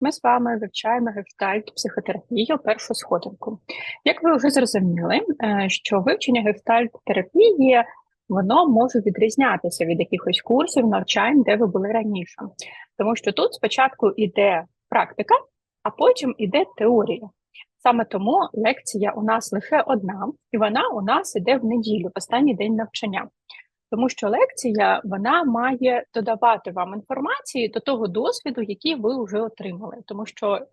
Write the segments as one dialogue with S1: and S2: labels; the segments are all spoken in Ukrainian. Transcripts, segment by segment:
S1: ми з вами вивчаємо гештальт психотерапію першу сходинку. Як ви вже зрозуміли, е, що вивчення гештальт терапії воно може відрізнятися від якихось курсів навчань, де ви були раніше, тому що тут спочатку йде практика, а потім іде теорія. Саме тому лекція у нас лише одна, і вона у нас іде в неділю, в останній день навчання тому що лекція вона має додавати вам інформації до того досвіду, який ви вже отримали, тому що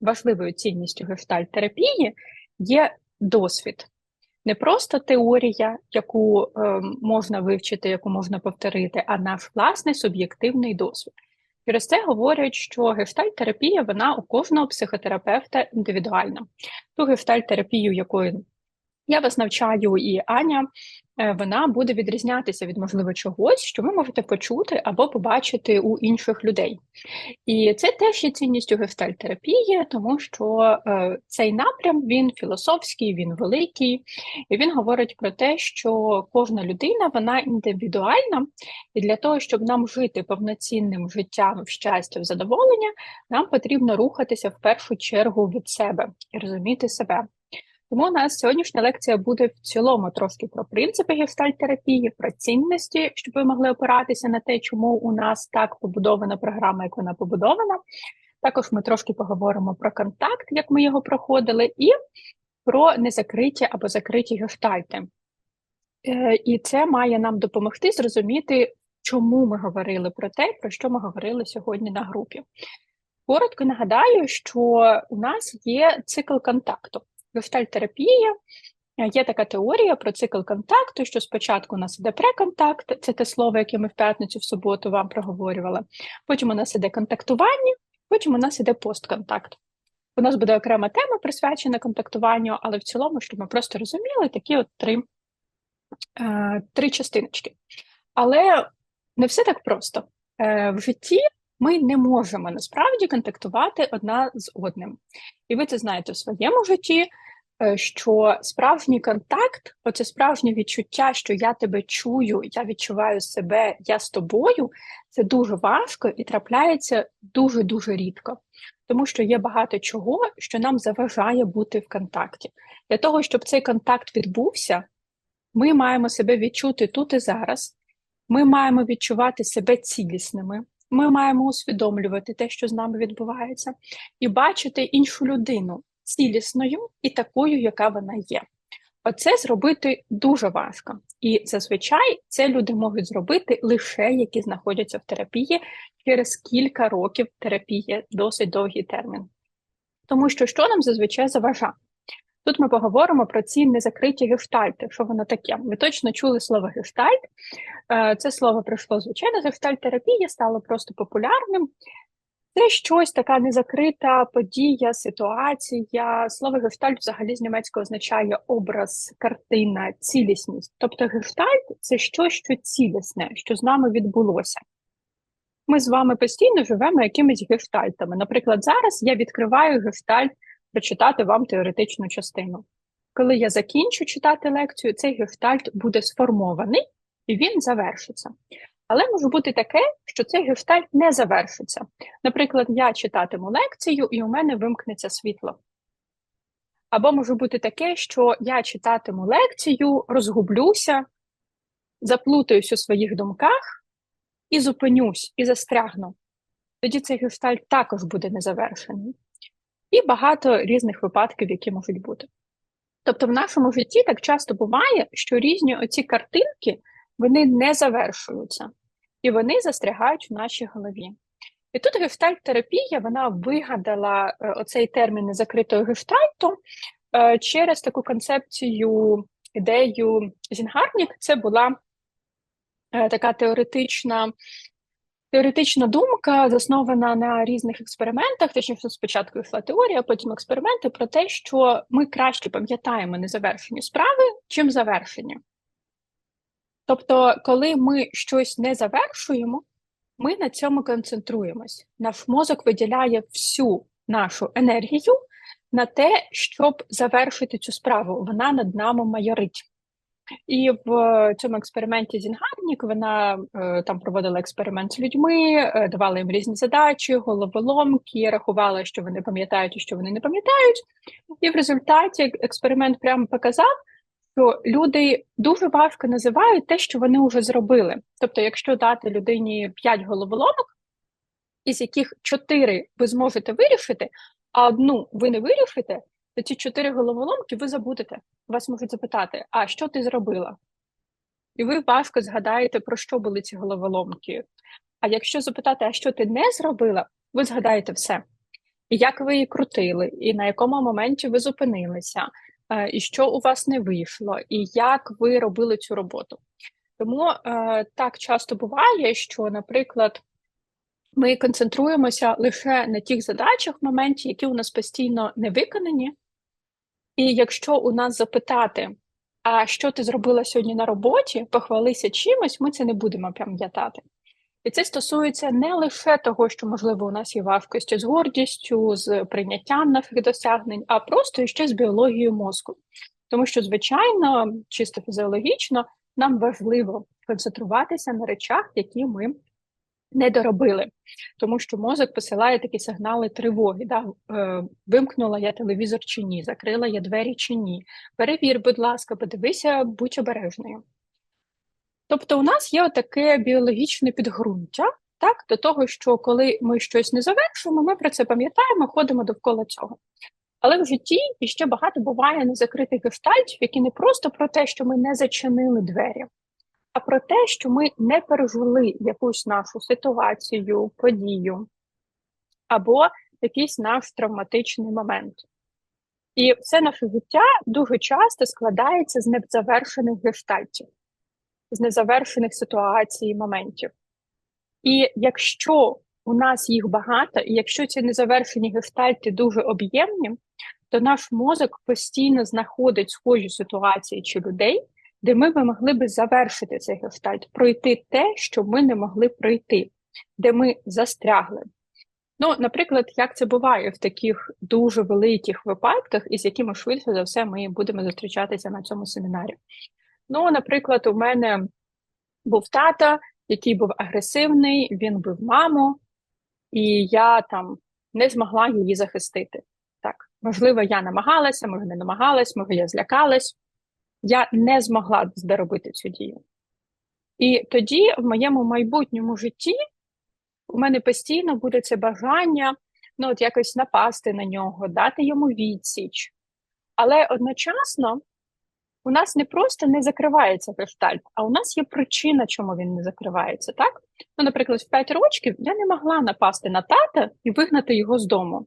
S1: важливою цінністю гештальт-терапії є досвід. Не просто теорія, яку е, можна вивчити, яку можна повторити, а наш власний суб'єктивний досвід. Через це говорять, що гештальт-терапія вона у кожного психотерапевта індивідуальна. Ту гештальт-терапію, якою я вас навчаю і Аня, вона буде відрізнятися від можливо чогось, що ви можете почути або побачити у інших людей. І це теж є цінністю гестальтерапії, тому що е, цей напрям він філософський, він великий, і він говорить про те, що кожна людина вона індивідуальна, і для того, щоб нам жити повноцінним життям в щастя, в задоволення, нам потрібно рухатися в першу чергу від себе і розуміти себе. Тому у нас сьогоднішня лекція буде в цілому трошки про принципи гестальтерапії, про цінності, щоб ви могли опиратися на те, чому у нас так побудована програма, як вона побудована. Також ми трошки поговоримо про контакт, як ми його проходили, і про незакриті або закриті гештальти. Е, і це має нам допомогти зрозуміти, чому ми говорили про те, про що ми говорили сьогодні на групі. Коротко нагадаю, що у нас є цикл контакту. Гештальтерапія Є така теорія про цикл контакту, що спочатку у нас іде преконтакт, це те слово, яке ми в п'ятницю в суботу вам проговорювали. Потім у нас іде контактування, потім у нас іде постконтакт. У нас буде окрема тема присвячена контактуванню, але в цілому, щоб ми просто розуміли, такі от три, е, три частиночки. Але не все так просто. Е, В житті ми не можемо насправді контактувати одна з одним. І ви це знаєте в своєму житті, е, що справжній контакт, оце справжнє відчуття, що я тебе чую, я відчуваю себе, я з тобою, це дуже важко і трапляється дуже-дуже рідко. Тому що є багато чого, що нам заважає бути в контакті. Для того, щоб цей контакт відбувся, ми маємо себе відчути тут і зараз. Ми маємо відчувати себе цілісними, ми маємо усвідомлювати те, що з нами відбувається, і бачити іншу людину цілісною і такою, яка вона є. Оце зробити дуже важко, і зазвичай це люди можуть зробити лише які знаходяться в терапії через кілька років терапії, досить довгий термін. Тому що що нам зазвичай заважає? Тут ми поговоримо про ці незакриті гештальти. Що воно таке? Ви точно чули слово гештальт. Е, це слово прийшло, звичайно, з гештальт-терапії, стало просто популярним. Це щось така незакрита подія, ситуація. Слово гештальт взагалі з німецького означає образ, картина, цілісність. Тобто гештальт це щось, що цілісне, що з нами відбулося. Ми з вами постійно живемо якимись гештальтами. Наприклад, зараз я відкриваю гештальт прочитати вам теоретичну частину. Коли я закінчу читати лекцію, цей гештальт буде сформований і він завершиться. Але може бути таке, що цей гештальт не завершиться. Наприклад, я читатиму лекцію, і у мене вимкнеться світло. Або може бути таке, що я читатиму лекцію, розгублюся, заплутаюсь у своїх думках і зупинюсь, і застрягну. Тоді цей гештальт також буде незавершений і багато різних випадків, які можуть бути. Тобто, в нашому житті так часто буває, що різні оці картинки вони не завершуються, і вони застрягають в нашій голові. І тут гештальт-терапія вона вигадала е, оцей термін незакритого гештальту е, через таку концепцію, ідею Зінгарнік. Це була е, така теоретична Теоретична думка заснована на різних експериментах, точніше спочатку йшла теорія, потім експерименти про те, що ми краще пам'ятаємо незавершені справи, чим завершені. Тобто, коли ми щось не завершуємо, ми на цьому концентруємось. Наш мозок виділяє всю нашу енергію на те, щоб завершити цю справу. Вона над нами майорить. І в цьому експерименті Зінгарнік вона е, там проводила експеримент з людьми, е, давала їм різні задачі, головоломки, рахувала, що вони пам'ятають і що вони не пам'ятають. І в результаті експеримент прямо показав, що люди дуже важко називають те, що вони вже зробили. Тобто, якщо дати людині 5 головоломок, із яких 4 ви зможете вирішити, а одну ви не вирішите, то ці чотири головоломки ви забудете. Вас можуть запитати, а що ти зробила? І ви важко згадаєте, про що були ці головоломки. А якщо запитати, а що ти не зробила, ви згадаєте все. І як ви її крутили, і на якому моменті ви зупинилися, е, і що у вас не вийшло, і як ви робили цю роботу. Тому е, так часто буває, що, наприклад, ми концентруємося лише на тих задачах в моменті, які у нас постійно не виконані. І якщо у нас запитати, а що ти зробила сьогодні на роботі, похвалися чимось, ми це не будемо пам'ятати. І це стосується не лише того, що, можливо, у нас є важкості з гордістю, з прийняттям наших досягнень, а просто ще з біологією мозку. Тому що, звичайно, чисто фізіологічно, нам важливо концентруватися на речах, які ми не доробили, тому що мозок посилає такі сигнали тривоги. Да? Е, Вимкнула я телевізор чи ні, закрила я двері чи ні. Перевір, будь ласка, подивися, будь обережною. Тобто, у нас є таке біологічне підґрунтя так, до того, що коли ми щось не завершимо, ми про це пам'ятаємо, ходимо довкола цього. Але в житті іще багато буває незакритих гештальтів, які не просто про те, що ми не зачинили двері, а про те, що ми не пережили якусь нашу ситуацію, подію або якийсь наш травматичний момент. І все наше життя дуже часто складається з незавершених гештальтів, з незавершених ситуацій і моментів. І якщо у нас їх багато, і якщо ці незавершені гештальти дуже об'ємні, то наш мозок постійно знаходить схожі ситуації чи людей, де ми би могли би завершити цей гештальт, пройти те, що ми не могли пройти, де ми застрягли. Ну, наприклад, як це буває в таких дуже великих випадках, із якими швидше за все ми будемо зустрічатися на цьому семінарі. Ну, наприклад, у мене був тата, який був агресивний, він бив маму, і я там не змогла її захистити. Так, можливо, я намагалася, може, не намагалась, може, я злякалась я не змогла доробити цю дію. І тоді в моєму майбутньому житті у мене постійно буде це бажання ну, от якось напасти на нього, дати йому відсіч. Але одночасно у нас не просто не закривається гештальт, а у нас є причина, чому він не закривається. так? Ну, Наприклад, в 5 років я не могла напасти на тата і вигнати його з дому.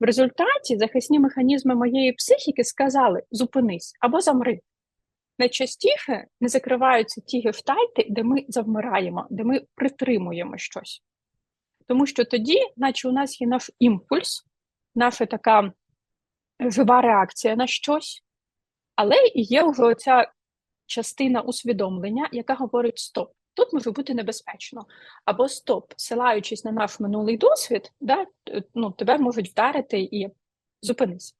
S1: В результаті захисні механізми моєї психіки сказали: зупинись або замри. Найчастіше не закриваються ті гештальти, де ми завмираємо, де ми притримуємо щось. Тому що тоді, наче у нас є наш імпульс, наша така жива реакція на щось, але є вже оця частина усвідомлення, яка говорить стоп. Тут може бути небезпечно. Або стоп, силаючись на наш минулий досвід, да, ну, тебе можуть вдарити і зупинись.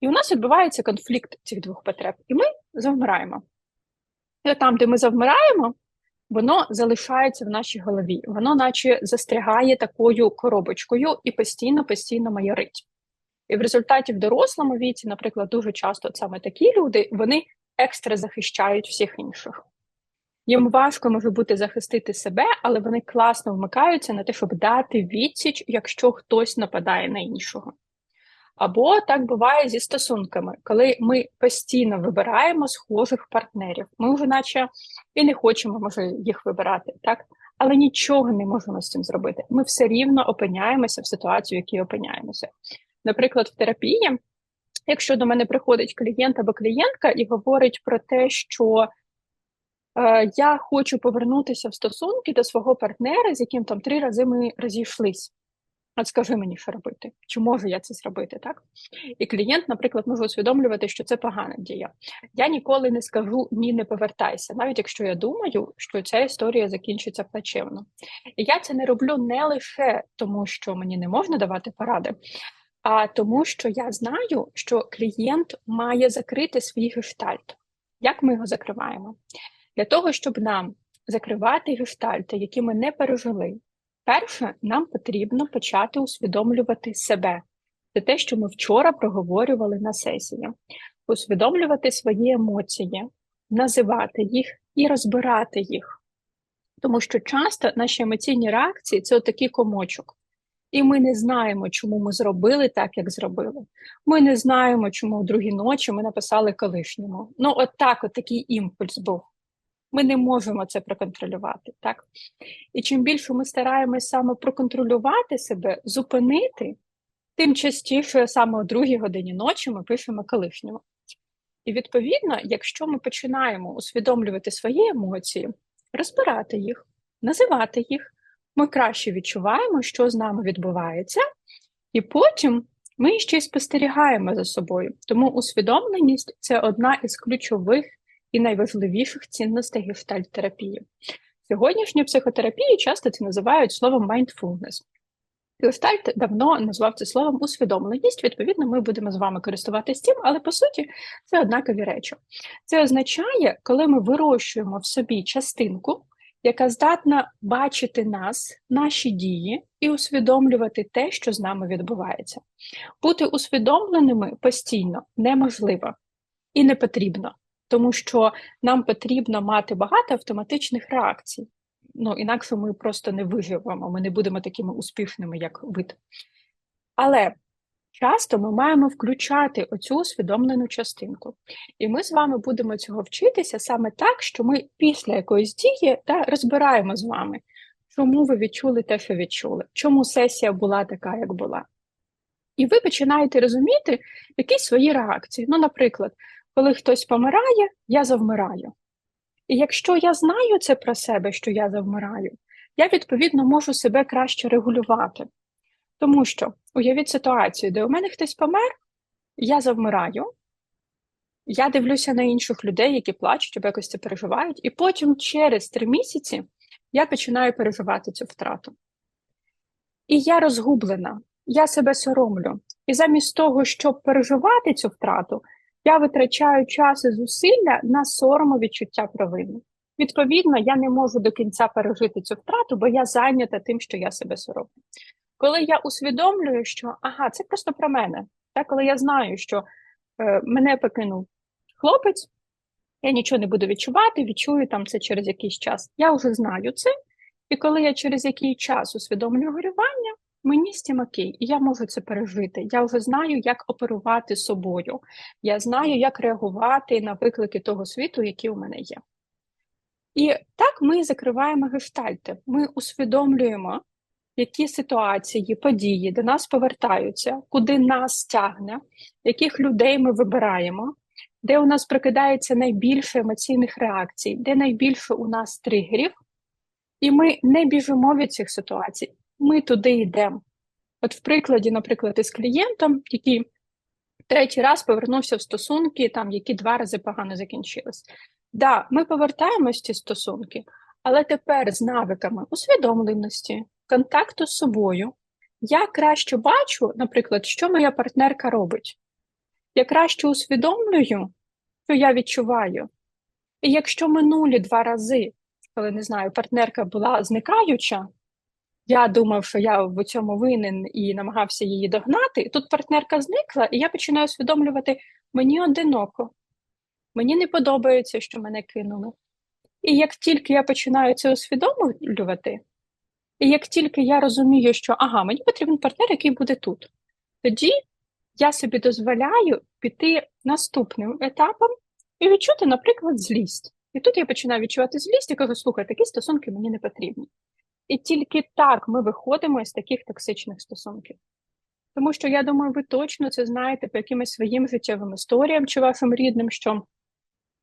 S1: І у нас відбувається конфлікт цих двох потреб, і ми завмираємо. І там, де ми завмираємо, воно залишається в нашій голові, воно наче застрягає такою коробочкою і постійно-постійно майорить. І в результаті в дорослому віці, наприклад, дуже часто саме такі люди вони екстра захищають всіх інших. Їм важко може бути захистити себе, але вони класно вмикаються на те, щоб дати відсіч, якщо хтось нападає на іншого. Або так буває зі стосунками, коли ми постійно вибираємо схожих партнерів. Ми вже, наче, і не хочемо може їх вибирати, так? Але нічого не можемо з цим зробити. Ми все рівно опиняємося в ситуацію, в якій опиняємося. Наприклад, в терапії, якщо до мене приходить клієнт або клієнтка і говорить про те, що Е, я хочу повернутися в стосунки до свого партнера, з яким там три рази ми розійшлись. От скажи мені, що робити, чи можу я це зробити, так? І клієнт, наприклад, може усвідомлювати, що це погана дія. Я ніколи не скажу ні, не повертайся, навіть якщо я думаю, що ця історія закінчиться плачевно. І я це не роблю не лише тому, що мені не можна давати поради, а тому, що я знаю, що клієнт має закрити свій гештальт. Як ми його закриваємо? Для того, щоб нам закривати гештальти, які ми не пережили, перше, нам потрібно почати усвідомлювати себе. Це те, що ми вчора проговорювали на сесії, усвідомлювати свої емоції, називати їх і розбирати їх. Тому що часто наші емоційні реакції це отакий комочок. І ми не знаємо, чому ми зробили так, як зробили. Ми не знаємо, чому в другій ночі ми написали колишньому. Ну, от так, от такий імпульс був. Ми не можемо це проконтролювати, так? І чим більше ми стараємось саме проконтролювати себе, зупинити, тим частіше саме о другій годині ночі ми пишемо колишнього. І відповідно, якщо ми починаємо усвідомлювати свої емоції, розбирати їх, називати їх, ми краще відчуваємо, що з нами відбувається, і потім ми ще й спостерігаємо за собою. Тому усвідомленість це одна із ключових і найважливіших цінностей гештальт-терапії. Сьогоднішньої психотерапії часто це називають словом mindfulness. Гештальт давно назвав це словом усвідомленість. Відповідно, ми будемо з вами користуватися цим, але по суті це однакові речі. Це означає, коли ми вирощуємо в собі частинку, яка здатна бачити нас, наші дії і усвідомлювати те, що з нами відбувається. Бути усвідомленими постійно неможливо і не потрібно, тому що нам потрібно мати багато автоматичних реакцій ну інакше ми просто не виживемо, ми не будемо такими успішними, як вид. Але часто ми маємо включати оцю усвідомлену частинку. І ми з вами будемо цього вчитися саме так, що ми після якоїсь дії та розбираємо з вами, чому ви відчули те, що відчули, чому сесія була така, як була. І ви починаєте розуміти якісь свої реакції. Ну, наприклад, коли хтось помирає, я завмираю. І якщо я знаю це про себе, що я завмираю, я відповідно можу себе краще регулювати. Тому що уявіть ситуацію, де у мене хтось помер, я завмираю, я дивлюся на інших людей, які плачуть або якось це переживають, і потім через три місяці я починаю переживати цю втрату. І я розгублена, я себе соромлю. І замість того, щоб переживати цю втрату, я витрачаю час і зусилля на сорому відчуття провини. Відповідно, я не можу до кінця пережити цю втрату, бо я зайнята тим, що я себе соромлю. Коли я усвідомлюю, що ага, це просто про мене. Так, коли я знаю, що е, мене покинув хлопець, я нічого не буду відчувати, відчую там це через якийсь час. Я вже знаю це, і коли я через який час усвідомлюю горювання, Мені з цим окей, і я можу це пережити. Я вже знаю, як оперувати собою. Я знаю, як реагувати на виклики того світу, які у мене є. І так ми закриваємо гештальти. Ми усвідомлюємо, які ситуації, події до нас повертаються, куди нас тягне, яких людей ми вибираємо, де у нас прокидається найбільше емоційних реакцій, де найбільше у нас тригерів. І ми не біжимо від цих ситуацій ми туди йдемо. От в прикладі, наприклад, із клієнтом, який третій раз повернувся в стосунки, там які два рази погано закінчились. Да, ми повертаємось в ці стосунки, але тепер з навиками усвідомленості, контакту з собою, я краще бачу, наприклад, що моя партнерка робить. Я краще усвідомлюю, що я відчуваю. І якщо минулі два рази, коли не знаю, партнерка була зникаюча, я думав, що я в цьому винен і намагався її догнати. Тут партнерка зникла, і я починаю усвідомлювати, мені одиноко, мені не подобається, що мене кинули. І як тільки я починаю це усвідомлювати, і як тільки я розумію, що ага, мені потрібен партнер, який буде тут, тоді я собі дозволяю піти наступним етапом і відчути, наприклад, злість. І тут я починаю відчувати злість і кажу, слухай, такі стосунки мені не потрібні. І тільки так ми виходимо із таких токсичних стосунків. Тому що я думаю, ви точно це знаєте по якимось своїм життєвим історіям чи вашим рідним, що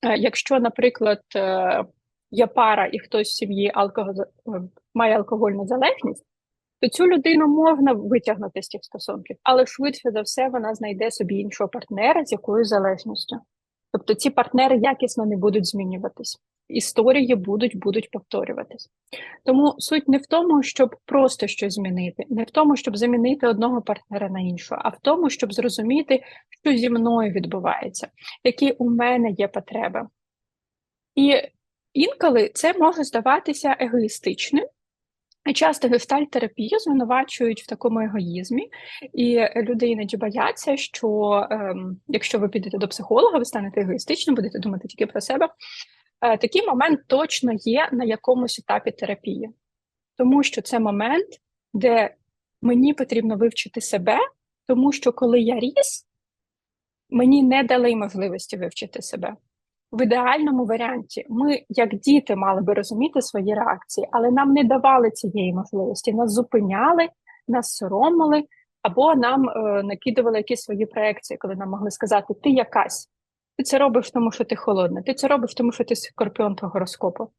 S1: е, якщо, наприклад, е, є пара і хтось в сім'ї алкого... Е, має алкогольну залежність, то цю людину можна витягнути з цих стосунків, але швидше за все вона знайде собі іншого партнера з якоюсь залежністю. Тобто ці партнери якісно не будуть змінюватись історії будуть будуть повторюватись. Тому суть не в тому, щоб просто щось змінити, не в тому, щоб замінити одного партнера на іншого, а в тому, щоб зрозуміти, що зі мною відбувається, які у мене є потреби. І інколи це може здаватися егоїстичним. Часто гештальт-терапію звинувачують в такому егоїзмі, і люди іноді бояться, що ем, якщо ви підете до психолога, ви станете егоїстичним, будете думати тільки про себе. Е, такий момент точно є на якомусь етапі терапії, тому що це момент, де мені потрібно вивчити себе, тому що коли я ріс, мені не дали можливості вивчити себе. В ідеальному варіанті ми, як діти, мали би розуміти свої реакції, але нам не давали цієї можливості. Нас зупиняли, нас соромили, або нам е, накидували якісь свої проекції, коли нам могли сказати, ти якась, ти це робиш, тому що ти холодна, ти це робиш, тому що ти скорпіон по гороскопу.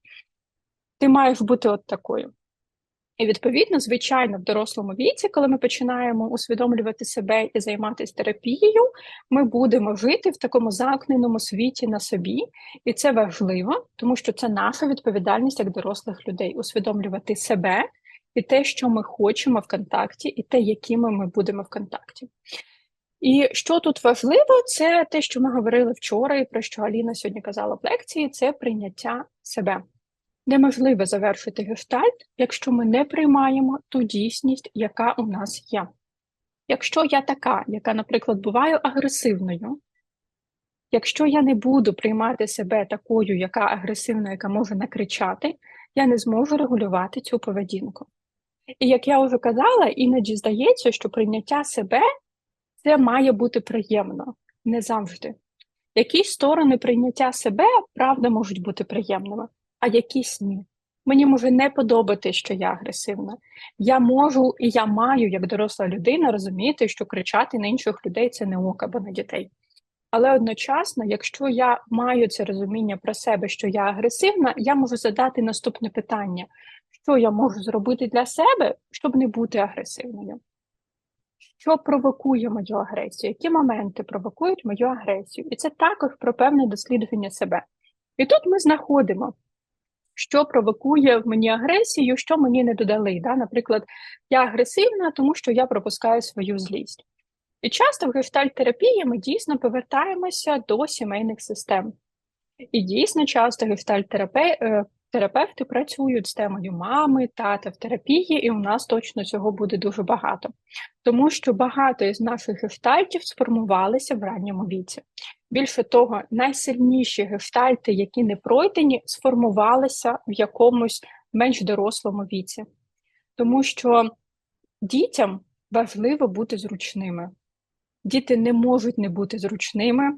S1: Ти маєш бути от такою. І відповідно, звичайно, в дорослому віці, коли ми починаємо усвідомлювати себе і займатися терапією, ми будемо жити в такому замкненому світі на собі, і це важливо, тому що це наша відповідальність як дорослих людей усвідомлювати себе і те, що ми хочемо в контакті, і те, якими ми будемо в контакті. І що тут важливо, це те, що ми говорили вчора, і про що Аліна сьогодні казала в лекції, це прийняття себе. Неможливо завершити гештальт, якщо ми не приймаємо ту дійсність, яка у нас є. Якщо я така, яка, наприклад, буває агресивною, якщо я не буду приймати себе такою, яка агресивна, яка може накричати, я не зможу регулювати цю поведінку. І як я вже казала, іноді здається, що прийняття себе це має бути приємно, не завжди. Якісь сторони прийняття себе, правда, можуть бути приємними а якісь ні. Мені може не подобати, що я агресивна. Я можу і я маю, як доросла людина, розуміти, що кричати на інших людей це не ок або на дітей. Але одночасно, якщо я маю це розуміння про себе, що я агресивна, я можу задати наступне питання: що я можу зробити для себе, щоб не бути агресивною? Що провокує мою агресію? Які моменти провокують мою агресію? І це також про певне дослідження себе. І тут ми знаходимо що провокує в мені агресію, що мені не додали. Да? Наприклад, я агресивна, тому що я пропускаю свою злість. І часто в гештальт-терапії ми дійсно повертаємося до сімейних систем. І дійсно часто гештальт-терапевти працюють з темою мами, тата в терапії, і у нас точно цього буде дуже багато. Тому що багато із наших гештальтів сформувалися в ранньому віці. Більше того, найсильніші гештальти, які не пройдені, сформувалися в якомусь менш дорослому віці, тому що дітям важливо бути зручними. Діти не можуть не бути зручними,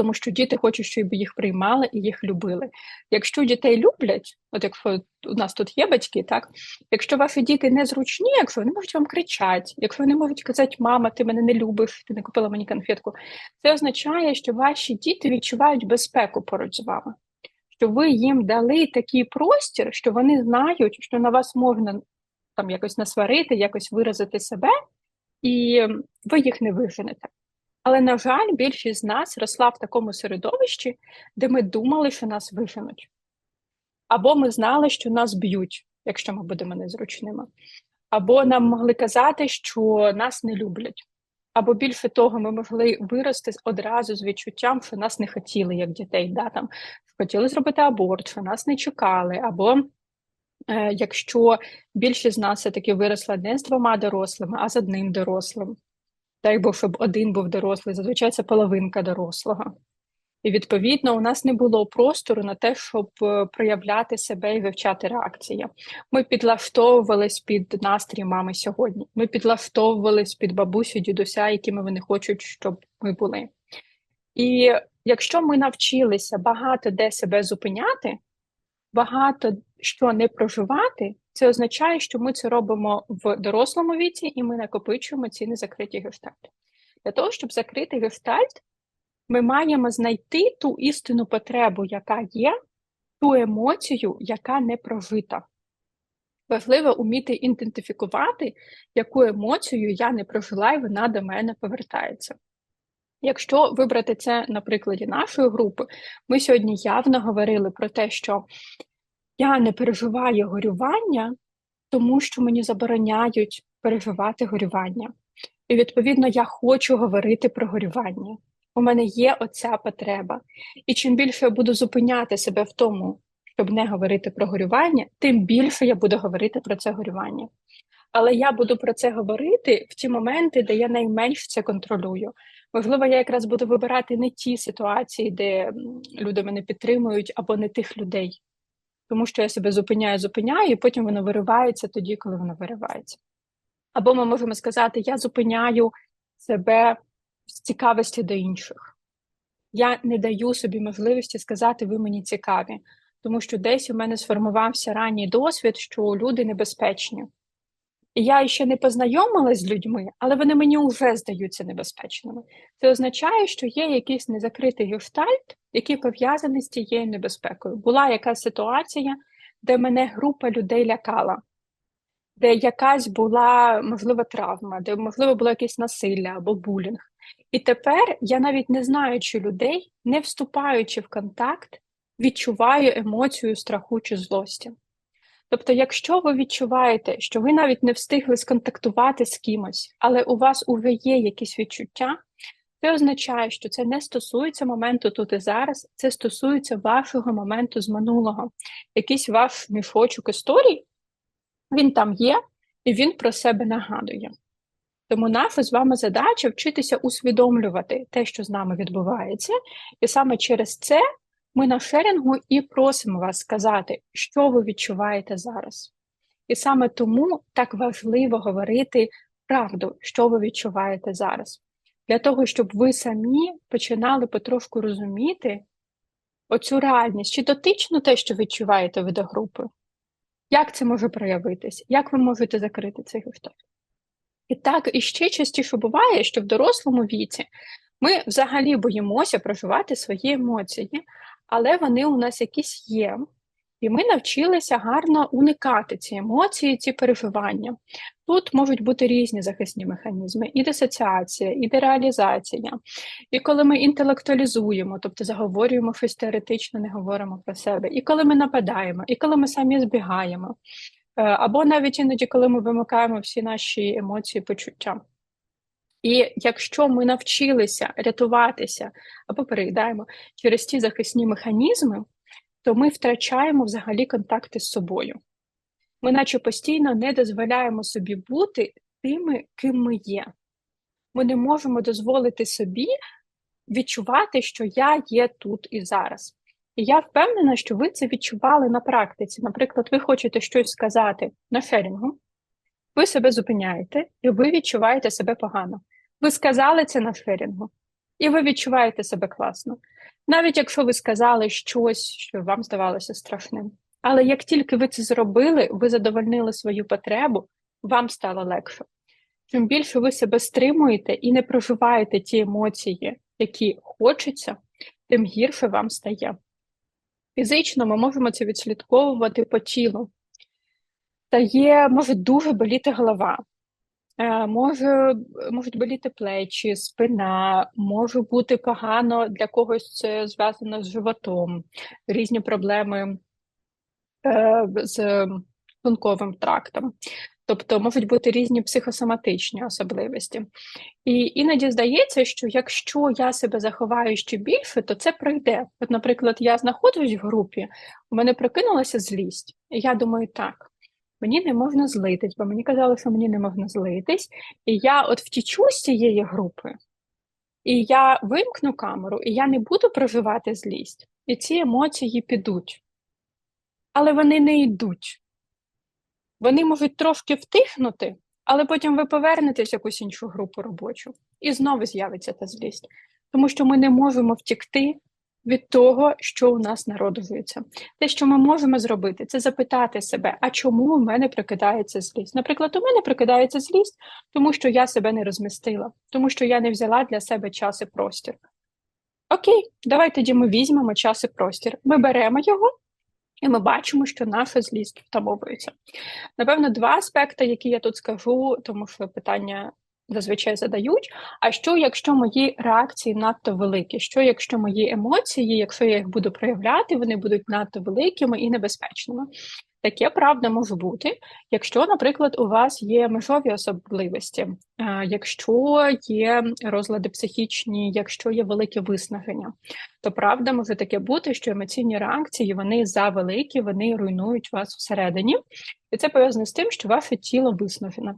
S1: тому що діти хочуть, щоб їх приймали і їх любили. Якщо дітей люблять, от якщо у нас тут є батьки, так якщо ваші діти незручні, якщо вони можуть вам кричати, якщо вони можуть казати, мама, ти мене не любиш, ти не купила мені конфетку, це означає, що ваші діти відчувають безпеку поруч з вами, що ви їм дали такий простір, що вони знають, що на вас можна там якось насварити, якось виразити себе, і ви їх не виженете. Але, на жаль, більшість з нас росла в такому середовищі, де ми думали, що нас виженуть. Або ми знали, що нас б'ють, якщо ми будемо незручними. Або нам могли казати, що нас не люблять. Або більше того, ми могли вирости одразу з відчуттям, що нас не хотіли, як дітей. Да, там, Хотіли зробити аборт, що нас не чекали. Або е, якщо більшість з нас все-таки виросла не з двома дорослими, а з одним дорослим. Дай Бог, щоб один був дорослий, зазвичай це половинка дорослого. І відповідно у нас не було простору на те, щоб е, проявляти себе і вивчати реакції. Ми підлаштовувались під настрій мами сьогодні. Ми підлаштовувались під бабусю, дідуся, якими вони хочуть, щоб ми були. І якщо ми навчилися багато де себе зупиняти, багато що не проживати, це означає, що ми це робимо в дорослому віці, і ми накопичуємо ці незакриті гештальти. Для того, щоб закрити гештальт, ми маємо знайти ту істинну потребу, яка є, ту емоцію, яка не прожита. Важливо вміти ідентифікувати, яку емоцію я не прожила, і вона до мене повертається. Якщо вибрати це на прикладі нашої групи, ми сьогодні явно говорили про те, що я не переживаю горювання, тому що мені забороняють переживати горювання. І, відповідно, я хочу говорити про горювання. У мене є оця потреба. І чим більше я буду зупиняти себе в тому, щоб не говорити про горювання, тим більше я буду говорити про це горювання. Але я буду про це говорити в ті моменти, де я найменш це контролюю. Можливо, я якраз буду вибирати не ті ситуації, де люди мене підтримують, або не тих людей, тому що я себе зупиняю, зупиняю, і потім воно виривається тоді, коли воно виривається. Або ми можемо сказати, я зупиняю себе з цікавості до інших. Я не даю собі можливості сказати, ви мені цікаві, тому що десь у мене сформувався ранній досвід, що люди небезпечні. І я ще не познайомилась з людьми, але вони мені вже здаються небезпечними. Це означає, що є якийсь незакритий гештальт, який пов'язаний з тією небезпекою. Була якась ситуація, де мене група людей лякала, де якась була можлива травма, де можливо було якесь насилля або булінг. І тепер я навіть не знаючи людей, не вступаючи в контакт, відчуваю емоцію страху чи злості. Тобто, якщо ви відчуваєте, що ви навіть не встигли сконтактувати з кимось, але у вас уже є якісь відчуття, це означає, що це не стосується моменту тут і зараз, це стосується вашого моменту з минулого. Якийсь ваш мішочок історій, він там є, і він про себе нагадує. Тому наша з вами задача вчитися усвідомлювати те, що з нами відбувається, і саме через це ми на шерінгу і просимо вас сказати, що ви відчуваєте зараз. І саме тому так важливо говорити правду, що ви відчуваєте зараз, для того, щоб ви самі починали потрошку розуміти оцю реальність, чи дотично те, що відчуваєте ви до групи, як це може проявитись, як ви можете закрити цей гештальт. І так і ще частіше буває, що в дорослому віці ми взагалі боїмося проживати свої емоції, але вони у нас якісь є. І ми навчилися гарно уникати ці емоції, ці переживання. Тут можуть бути різні захисні механізми: і дисоціація, і дереалізація. І коли ми інтелектуалізуємо, тобто заговорюємо щось теоретично, не говоримо про себе, і коли ми нападаємо, і коли ми самі збігаємо, е, або навіть іноді, коли ми вимикаємо всі наші емоції, почуття. І якщо ми навчилися рятуватися або переїдаємо через ті захисні механізми, то ми втрачаємо взагалі контакти з собою. Ми, наче постійно, не дозволяємо собі бути тими, ким ми є. Ми не можемо дозволити собі відчувати, що я є тут і зараз. І я впевнена, що ви це відчували на практиці. Наприклад, ви хочете щось сказати на шерінгу, ви себе зупиняєте, і ви відчуваєте себе погано. Ви сказали це на шерінгу, і ви відчуваєте себе класно. Навіть якщо ви сказали щось, що вам здавалося страшним. Але як тільки ви це зробили, ви задовольнили свою потребу, вам стало легше. Чим більше ви себе стримуєте і не проживаєте ті емоції, які хочеться, тим гірше вам стає. Фізично ми можемо це відслідковувати по тілу. Та є, може дуже боліти голова, може, можуть боліти плечі, спина, може бути погано для когось це зв'язано з животом, різні проблеми е, з шлунковим трактом. Тобто можуть бути різні психосоматичні особливості. І іноді здається, що якщо я себе заховаю ще більше, то це пройде. От, наприклад, я знаходжусь в групі, у мене прокинулася злість, і я думаю, так мені не можна злитись, бо мені казали, що мені не можна злитись. І я от втічу з цієї групи, і я вимкну камеру, і я не буду проживати злість. І ці емоції підуть. Але вони не йдуть. Вони можуть трошки втихнути, але потім ви повернетесь в якусь іншу групу робочу, і знову з'явиться та злість. Тому що ми не можемо втікти від того, що у нас народжується. Те, що ми можемо зробити, це запитати себе, а чому у мене прикидається злість? Наприклад, у мене прикидається злість, тому що я себе не розмістила, тому що я не взяла для себе час і простір. Окей, давай тоді ми візьмемо час і простір. Ми беремо його. І ми бачимо, що наша злість втамовується. Напевно, два аспекти, які я тут скажу, тому що питання зазвичай задають. А що, якщо мої реакції надто великі? Що, якщо мої емоції, якщо я їх буду проявляти, вони будуть надто великими і небезпечними? Таке правда може бути, якщо, наприклад, у вас є межові особливості, е, якщо є розлади психічні, якщо є велике виснаження, то правда може таке бути, що емоційні реакції вони завеликі, вони руйнують вас всередині, і це пов'язано з тим, що ваше тіло виснажене.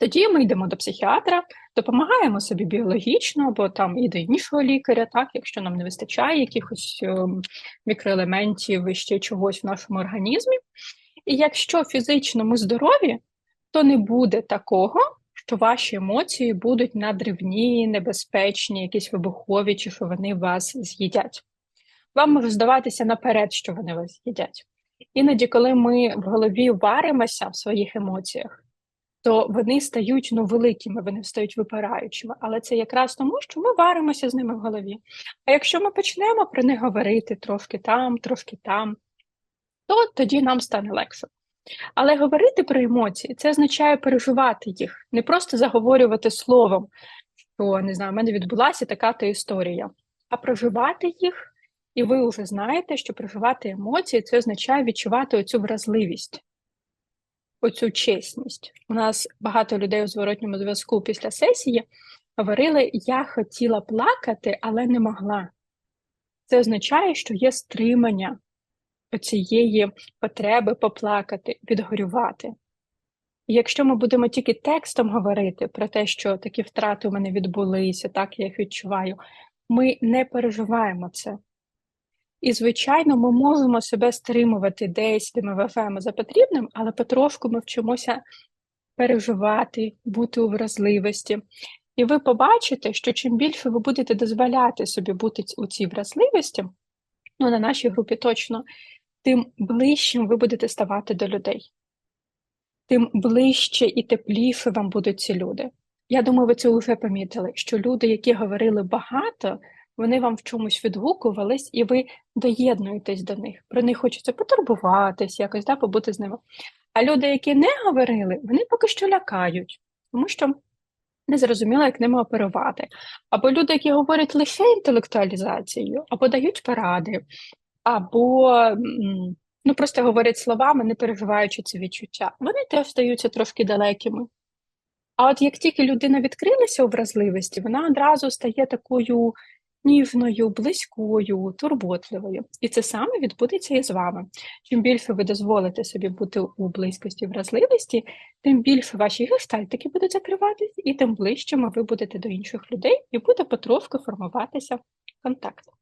S1: Тоді ми йдемо до психіатра, допомагаємо собі біологічно, або там і до іншого лікаря, так, якщо нам не вистачає якихось ем, мікроелементів і ще чогось в нашому організмі. І якщо фізично ми здорові, то не буде такого, що ваші емоції будуть надривні, небезпечні, якісь вибухові, чи що вони вас з'їдять. Вам може здаватися наперед, що вони вас з'їдять. Іноді, коли ми в голові варимося в своїх емоціях, то вони стають ну, великими, вони стають випираючими. Але це якраз тому, що ми варимося з ними в голові. А якщо ми почнемо про них говорити трошки там, трошки там, то тоді нам стане легше. Але говорити про емоції це означає переживати їх, не просто заговорювати словом, що не знаю, в мене відбулася така то історія, а проживати їх. І ви вже знаєте, що проживати емоції це означає відчувати оцю вразливість оцю чесність. У нас багато людей у зворотньому зв'язку після сесії говорили: я хотіла плакати, але не могла. Це означає, що є стримання цієї потреби поплакати, відгорювати. І якщо ми будемо тільки текстом говорити про те, що такі втрати у мене відбулися, так я їх відчуваю, ми не переживаємо це. І, звичайно, ми можемо себе стримувати десь, де ми вважаємо за потрібним, але потрошку ми вчимося переживати, бути у вразливості. І ви побачите, що чим більше ви будете дозволяти собі бути у цій вразливості, ну на нашій групі точно, тим ближчим ви будете ставати до людей, тим ближче і тепліше вам будуть ці люди. Я думаю, ви це вже помітили, що люди, які говорили багато, вони вам в чомусь відгукувались, і ви доєднуєтесь до них. Про них хочеться потурбуватись, якось да, побути з ними. А люди, які не говорили, вони поки що лякають, тому що не зрозуміло, як ними оперувати. Або люди, які говорять лише інтелектуалізацією, або дають поради, або ну, просто говорять словами, не переживаючи це відчуття, вони теж стаються трошки далекими. А от як тільки людина відкрилася у вразливості, вона одразу стає такою ніжною, близькою, турботливою. І це саме відбудеться і з вами. Чим більше ви дозволите собі бути у близькості, вразливості, тим більше ваші гештальтики будуть закриватися, і тим ближчими ви будете до інших людей, і буде потрошку формуватися контакт.